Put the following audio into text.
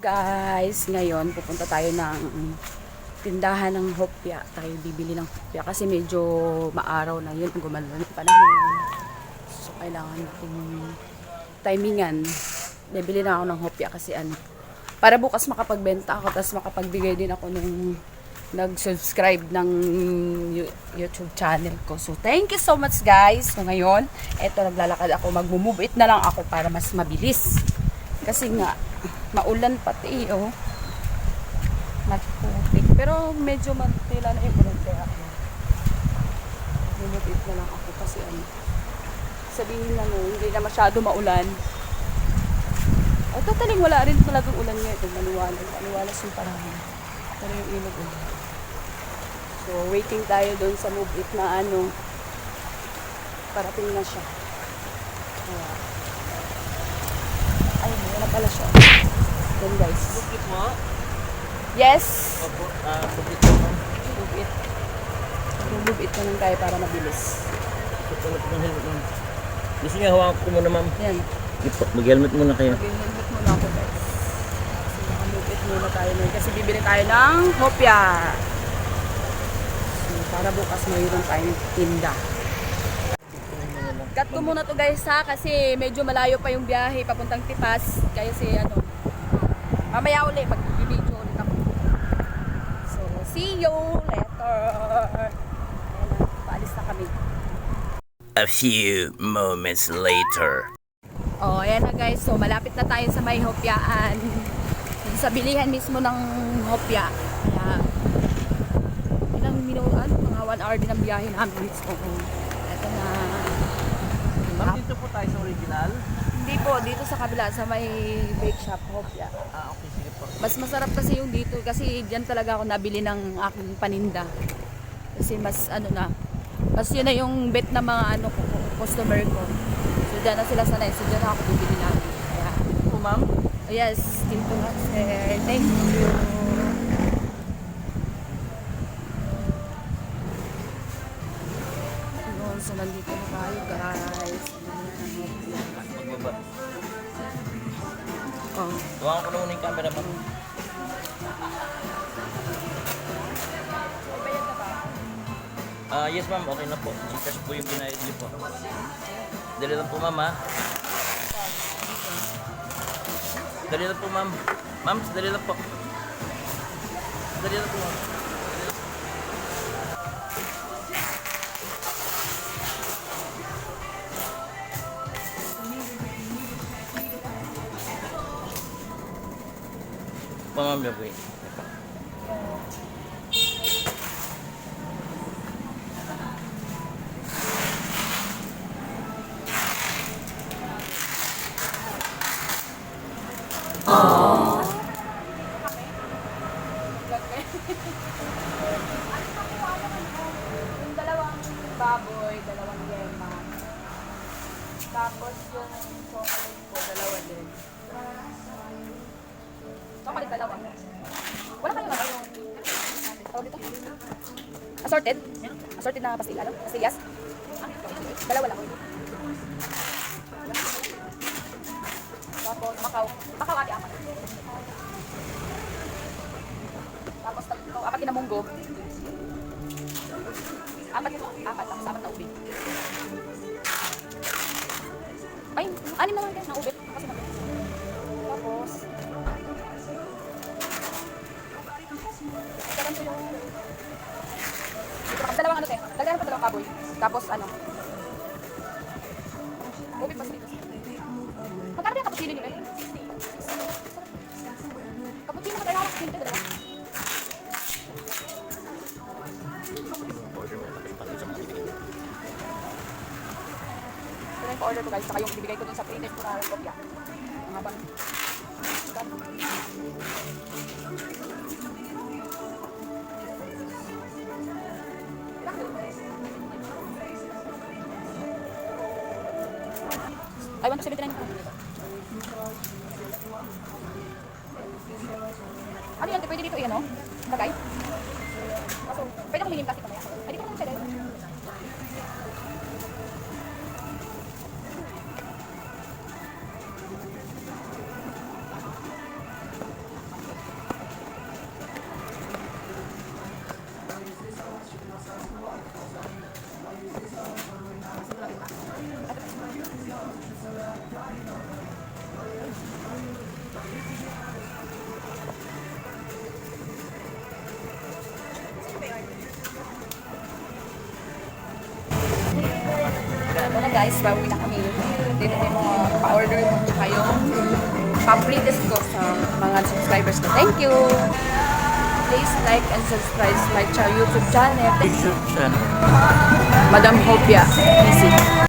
Guys, ngayon pupunta tayo ng tindahan ng hopya. Tayo bibili ng hopya kasi medyo maaraw na yun. Gumanda ng panahon. So, kailangan natin timingan. Bibili na ako ng hopya kasi ano, para bukas makapagbenta ako tapos makapagbigay din ako nung nag-subscribe ng YouTube channel ko. So, thank you so much guys. So, ngayon, eto naglalakad ako. Mag-move it na lang ako para mas mabilis. Kasi nga, maulan pati, oh. Matputik. Pero medyo mantila na yung ulan kaya ako. Move it na lang ako kasi ano. Sabihin na no, hindi na masyado maulan. At totaling wala rin talagang ulan ngayon. Ito, maliwanag. Maliwalas yung panahon. Pero yung ilog ulan. So, waiting tayo doon sa move it na ano. Parating na siya. Kaya, na pala siya. Yan guys. Bukit mo? Yes! Opo, ah, bukit mo. Move it. Move it na lang tayo para mabilis. Tutulog ng helmet mo. Gusto niya hawakan ko muna ma'am. Yan. Ito, mag-helmet muna kayo. Mag-helmet muna ako guys. Kasi naka-move it muna tayo ngayon. Kasi bibili tayo ng hopya. So, para bukas mayroon tayong tinda. Cut ko muna to guys ha kasi medyo malayo pa yung biyahe papuntang Tipas. Kaya si ano, mamaya uli mag-video ulit ako. So, see you later. Ayan paalis na kami. A few moments later. Oh, ayan na guys. So, malapit na tayo sa may hopyaan. Sa bilihan mismo ng hopya. Kaya, ilang minuto, ano, mga 1 hour din ang biyahe namin. So. Ma'am, dito po tayo sa original. Hindi po, dito sa kabila, sa may bake shop, hopya. Ah, okay, sige po. Mas masarap kasi yung dito kasi diyan talaga ako nabili ng aking paninda. Kasi mas ano na, mas yun na yung bet ng mga ano ko, customer ko. So diyan na sila sanay, so diyan ako bibili namin. Kaya, Po ma'am? oh yes, dito nga sir. Thank you. Oh. Hawakan ko na muna yung camera ma'am. Ah, yes ma'am, okay na po. Gcash po yung binayad niyo po. Dali lang po ma'am ha. Dali lang po ma'am. Ma'am, dali lang po. Dali lang po ma'am. Pa ma'am, wait. Yung dalawang baboy, dalawang yema. Tapos yung chocolate ko, dalawa din. Chocolate dalawa. Wala kayong ano yung... Tawag dito? Assorted? Assorted na pastil, ano? Pastillas? Dalawa lang. Tapos Macau. Macau ate apat. Tapos tatlo, apat din na munggo. Apat, apat, tapos apat na ube. Ay, anim na lang guys na ube. Kasi pa kaboy. Tapos ano, ube pa dito. Magkano ba yung cappuccino nyo eh? Cappuccino ka tayo hawak dito, dalawa. Ito na yung order ko guys, saka yung bibigay ko dun sa pre-test ko na kopya. Ang habang. Ay, 179 po. Ano yan? Pwede dito i-ano? Lagay? Kaso, pwede akong hingin plastic mamaya. Ay, dito ko naman siya dahil. Guys, bawi na kami. Dito may mga pa-order mo kayong pa-previous ko sa mga subscribers ko. Thank you! Please like and subscribe my YouTube channel. YouTube channel. Madam Hopia. Easy.